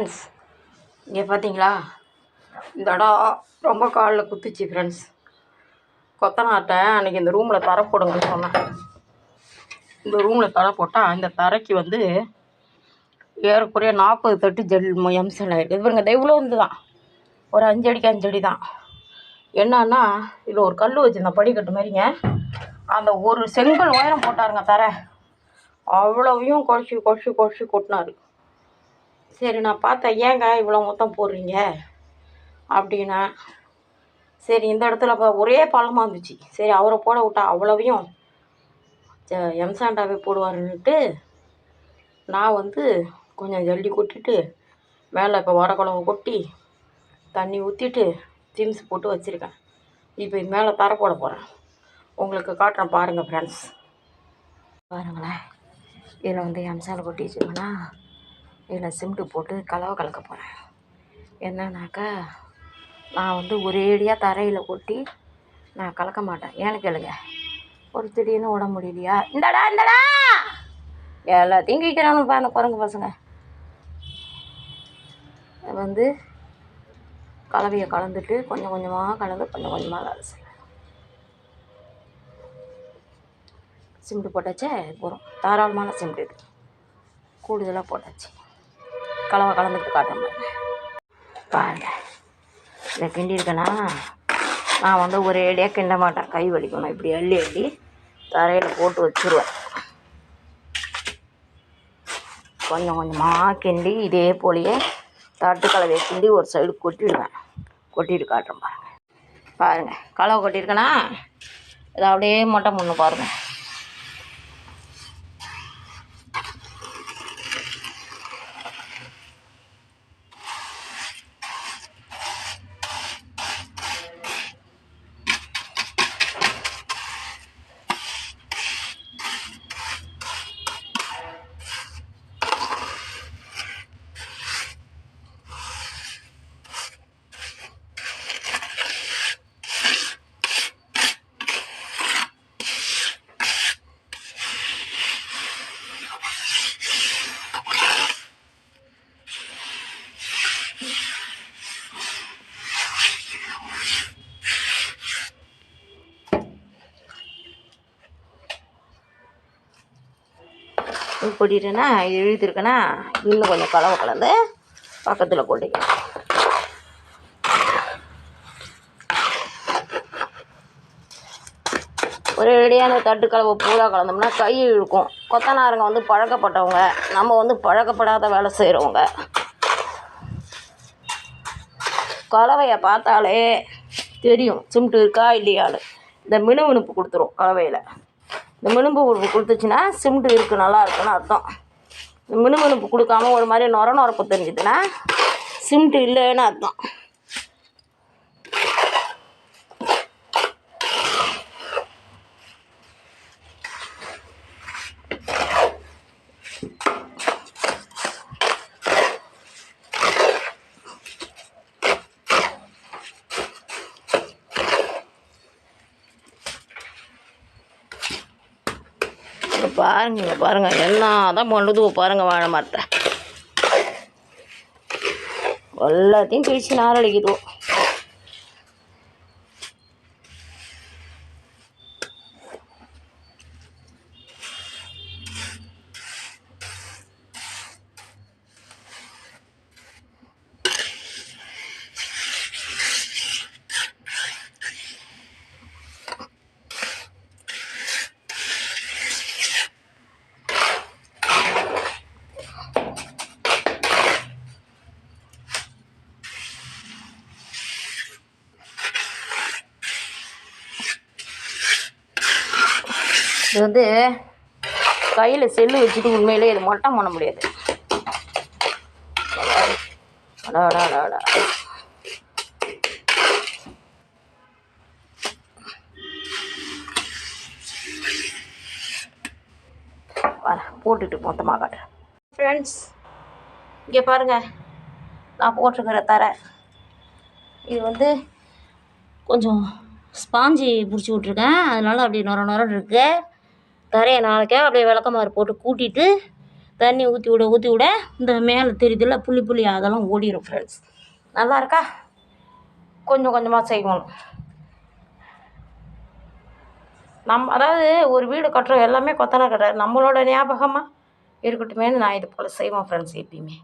Friends இங்கே பார்த்தீங்களா இந்த இடம் ரொம்ப காலில் குத்துச்சு ஃப்ரெண்ட்ஸ் கொத்தனார்ட்ட அன்றைக்கி இந்த ரூமில் தர போடுங்கன்னு சொன்னேன். இந்த ரூமில் தர போட்டால் இந்த தரைக்கு வந்து ஏறக்குறைய நாற்பது தட்டு ஜெல் எம்சல் ஆகிருக்கு இவருங்க இவ்வளோ வந்து தான் ஒரு அஞ்சடிக்கு அஞ்சடி தான் என்னன்னா இதில் ஒரு கல் வச்சுருந்தேன் படிக்கட்டு மாதிரிங்க. அந்த ஒரு செங்கல் உயரம் போட்டாருங்க தரை. அவ்வளவையும் குழச்சி குழச்சி குழச்சி கொட்டினாரு. சரி நான் பார்த்தேன். ஏங்க இவ்வளோ மொத்தம் போடுறீங்க? அப்படின்னா சரி இந்த இடத்துல இப்போ ஒரே பழமாக இருந்துச்சு. சரி அவரை போட விட்டா அவ்வளவையும் எம்சாண்டாவே போடுவாருன்னுட்டு நான் வந்து கொஞ்சம் ஜல்லி கொட்டிட்டு மேலே இப்போ வடக்குழம்பு கொட்டி தண்ணி ஊற்றிட்டு ஜிம்ஸ் போட்டு வச்சுருக்கேன். இப்போ இது மேலே தர போட போகிறேன் உங்களுக்கு காட்டுறேன் பாருங்கள் ஃப்ரெண்ட்ஸ் பாருங்களேன். இதில் வந்து எம்சால் கொட்டி வச்சுக்கோன்னா இதில் சிமெண்ட்டு போட்டு கலவை கலக்க போகிறேன். என்னன்னாக்கா நான் வந்து ஒரேடியாக தரையில் கொட்டி நான் கலக்க மாட்டேன். ஏன்னு கேளுங்க. ஒரு திடீர்னு உடம்பு முடியலையா? இந்தடா இந்தடா! எல்லாத்தையும் கேட்குறானுப்பா அந்த குரங்கு பசங்க. வந்து கலவையை கலந்துட்டு கொஞ்சம் கொஞ்சமாக கலந்து கொஞ்சம் கொஞ்சமாக வேலை செய்வேன் சிமெண்ட் போட்டாச்சே போகிறோம் தாராளமான சிமெண்ட் இது. கூடுதலாக போட்டாச்சு. கலவை கலந்துட்டு காட்டுறேன் பாருங்க. இதை கிண்டிருக்கேனா நான் வந்து ஒரேடியாக கிண்ட மாட்டேன். கை வலிக்கணும். இப்படி அள்ளி அள்ளி தரையில் போட்டு வச்சுருவேன். கொஞ்சம் கொஞ்சமாக கிண்டி இதே போலயே தட்டு கலவையை கிண்டி ஒரு சைடு கொட்டிடுவேன். கொட்டிட்டு காட்டுறேன் பாருங்கள் பாருங்கள் கலவை கொட்டியிருக்கேனா இதை அப்படியே மொட்டை முன்னு பாருங்கள் கொட்டிட்டேன்னா எழுதிருக்கேன்னா இன்னும் கொஞ்சம் கலவை கலந்து பக்கத்தில் கொட்டிக்கலாம் ஒரு ரெடியான தட்டு கலவை பூரா கலந்தோம்னா கை இழுக்கும். கொத்தனாருங்க வந்து பழக்கப்பட்டவங்க. நம்ம வந்து பழக்கப்படாத வேலை செய்கிறவங்க கலவையை பார்த்தாலே தெரியும். சிம்ட்டு இருக்கா இல்லையான்னு. இந்த மினுமினுப்பு கொடுத்துரும் கலவையில். இந்த மினும்பு உப்பு கொடுத்துச்சுன்னா சிமெண்ட் இருக்குது நல்லா இருக்குன்னு அர்த்தம். இந்த மினுமினுப்பு கொடுக்காம ஒரு மாதிரி நொர நொரப்பு தெரிஞ்சுதுன்னா சிமெண்ட் இல்லைன்னு அர்த்தம். பாருங்க இங்கே பாருங்க. எல்லாம் தான் பண்ணுது பாருங்க வாழை மரத்தை. எல்லாத்தையும் கிழிச்சு நாரடிக்குதுவோம் இது வந்து கையில் செல்லு வச்சுட்டு உண்மையிலே இது மட்டம் பண்ண முடியாது. அடா, அடா, வரேன் போட்டுட்டு மொத்தமாக காட்டுறேன் ஃப்ரெண்ட்ஸ் இங்கே பாருங்கள் நான் போட்டிருக்கிற தரை. இது வந்து கொஞ்சம் ஸ்பாஞ்சி பிடிச்சி விட்ருக்கேன் அதனால அப்படி நொர நொரன்னு இருக்குது தரையை நாளைக்கே அப்படியே விளக்கமாறு போட்டு கூட்டிட்டு தண்ணி ஊற்றி விட ஊற்றி விட இந்த மேலே தெரியுதுல புள்ளி புள்ளி அதெல்லாம் ஓடிடும் ஃப்ரெண்ட்ஸ் நல்லா இருக்கா? கொஞ்சம் கொஞ்சமாக செய்வோம். நம் அதாவது ஒரு வீடு கட்டுறோம் எல்லாமே கொத்தனா கட்டுறாரு. நம்மளோட ஞாபகமாக இருக்கட்டுமேனு நான் இது போல் செய்வோம் ஃப்ரெண்ட்ஸ் எப்பயுமே.